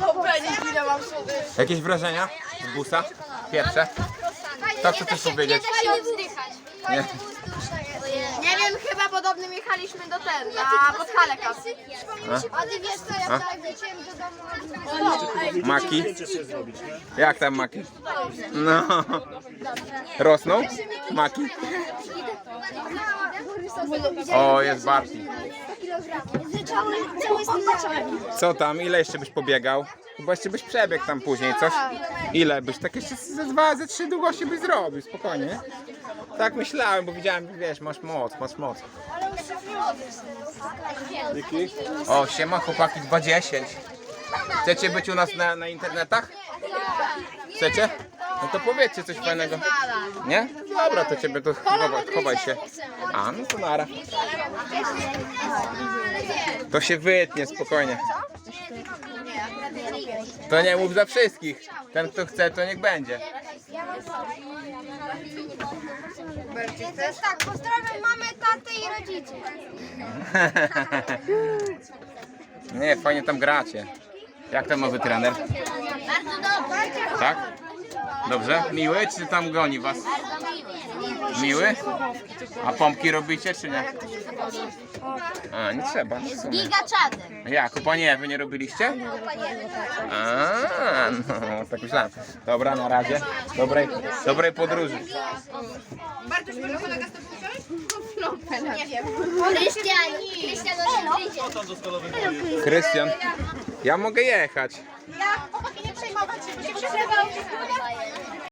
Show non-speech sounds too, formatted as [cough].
Kopeni, ile mam słody. Jakieś wrażenia z busa? Pierwsze? Tak, co chcesz powiedzieć? Nie. Nie wiem, chyba podobnym jechaliśmy do ten, na Podhaleka. A ty wiesz co, ja wczoraj wróciłem do domu. Maki? Jak tam maki? No. Rosną? Maki? O, jest Barty. Cały, cały. Co tam? Ile jeszcze byś pobiegał? Chyba jeszcze byś przebiegł tam później, coś? Ile byś? Tak jeszcze ze dwa, ze trzy długości byś zrobił, spokojnie. Tak myślałem, bo widziałem, wiesz, masz moc, masz moc. O, siema chłopaki, 2.10. Chcecie być u nas na, na internetach? Chcecie? No to powiedzcie coś fajnego. Nie? Dobra, to ciebie to chowaj, chowaj się. A, no to nara. To się wytnie, spokojnie. To nie mów za wszystkich. Ten kto chce, to niech będzie. To jest tak, pozdrawiam mamę, tatę i rodziców. [laughs] Nie, fajnie tam gracie. Jak tam nowy trener? Bardzo dobrze. Tak? Dobrze? Miły, czy tam goni was? Miły? A pompki robicie, czy nie? A, nie trzeba. w sumie. Giga czady. Jak, u pani Ewy nie robiliście? A, no, tak myślałem. Dobra, na razie. Dobrej, dobrej podróży. Krystian, Krystian przyjdzie. Krystian, ja mogę jechać. Ja, chłopaki, nie przejmować się, bo się przebywał.